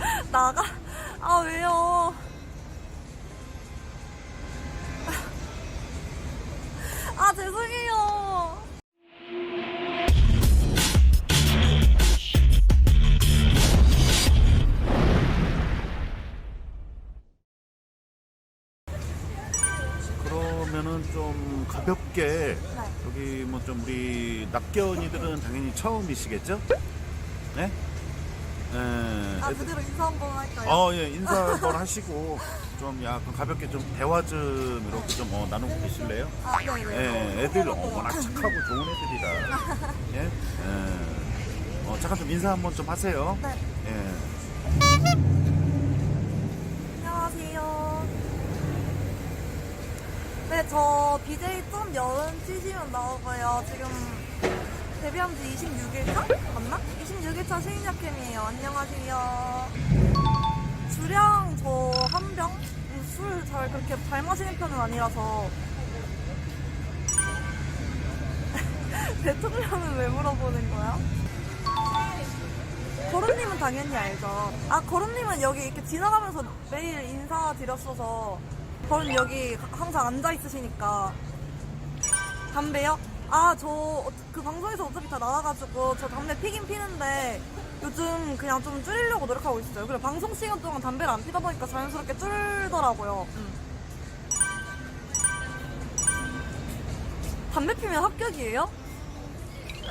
나가? 아, 왜요? 아, 죄송해요. 그러면은 좀 가볍게 네. 여기 뭐 좀 우리 납견이들은 당연히 처음이시겠죠? 네? 애들- 그대로 인사 한번 할까요? 어, 예, 인사 한번 하시고 좀 약간 가볍게 좀 대화 좀 이렇게 좀 어, 나누고 계실래요? 아, 네네. 예, 애들 어, 워낙 착하고 좋은 애들이라. 예, 예. 어, 잠깐 좀 인사 한번 좀 하세요. 네. 예. 안녕하세요. 네, 저 BJ 좀 여은 치시면 나오고요. 지금 데뷔한 지 26일차? 맞나? 26일차 신인약캠이에요. 안녕하세요. 주량 저 한 병? 술 잘 그렇게 잘 마시는 편은 아니라서. 대통령은 왜 물어보는 거야? 거름님은 당연히 알죠. 아, 거름님은 여기 이렇게 지나가면서 매일 인사드렸어서, 거름 여기 항상 앉아 있으시니까. 담배요? 아, 저 그 방송에서 어차피 다 나와가지고 저 담배 피긴 피는데 요즘 그냥 좀 줄이려고 노력하고 있어요. 그래 방송 시간 동안 담배를 안 피다 보니까 자연스럽게 줄더라고요. 음. 담배 피면 합격이에요?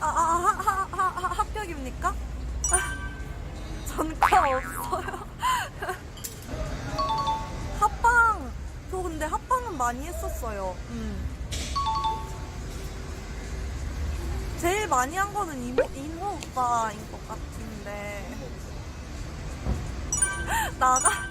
아, 아, 하, 하, 하, 하, 합격입니까? 전과 없어요. 합방, 저 근데 합방은 많이 했었어요. 음. 제일 많이 한 거는 이모, 이모 오빠인 것 같은데. 나가?